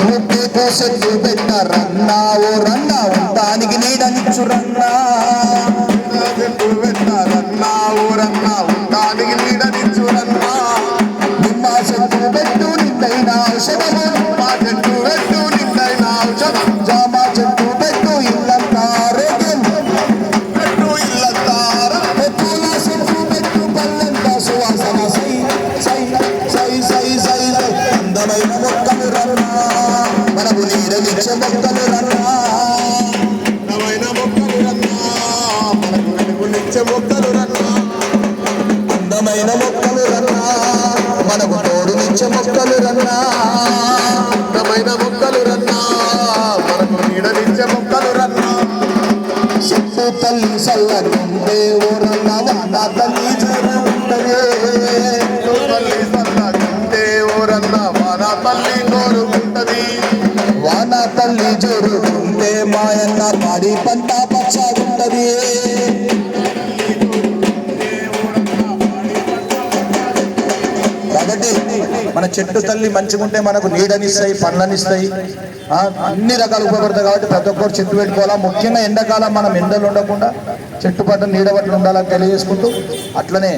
ముప్పేతో చెట్టు పెట్టరన్నా ఓ రన్నా దానికి నీడనిచ్చు రన్నా చెట్టు రన్నా ఉండడానికి నీడనిచ్చు రన్నా నిమ్మ చెట్టు పెట్టు నిండైన ఔషధము మా చెట్టు పెట్టు నిండైన ఔషధం జామ చెట్టు పెట్టు ఇల్లంతా ఆరోగ్యం పెట్టు ఇల్లంతా పూల చెట్టు పెట్టు పల్లెంతా సువాసన సై సై సై సై సై సై. అందమైన మొక్క నీడనిచ్చే రన్నా అందమైన మొక్కలు రన్నా మనకు వెలుగునిచ్చే మొక్కలు రన్నా అందమైన మొక్కలు రన్నా మనకు తోడునిచ్చే మొక్కలు రన్నా అందమైన మొక్కలు రన్నా మనకు నీడనిచ్చే మొక్కలు రన్నా చెట్టు తల్లి చల్లగుండే ఊరన్న వాన తల్లి జరుగుండే చెట్టు తల్లి సల్లగుంటే ఊరన్నా వాన తల్లి కోరుకుంటది వాన తల్లి జరుగుతుంటే మాయన్న పాడి పంట పచ్చగుంటది. కాబట్టి మన చెట్టు తల్లి మంచిగుంటే మనకు నీడనిస్తాయి పండ్లనిస్తాయి. అన్ని రకాలు ఉపయోగపడతాయి కాబట్టి ప్రతి ఒక్కరు చెట్టు పెట్టుకోవాలా. ముఖ్యంగా ఎండాకాలం మనం ఎండలు ఉండకుండా చెట్టు పట్ల నీడ పట్ల ఉండాలని తెలియజేసుకుంటూ అట్లనే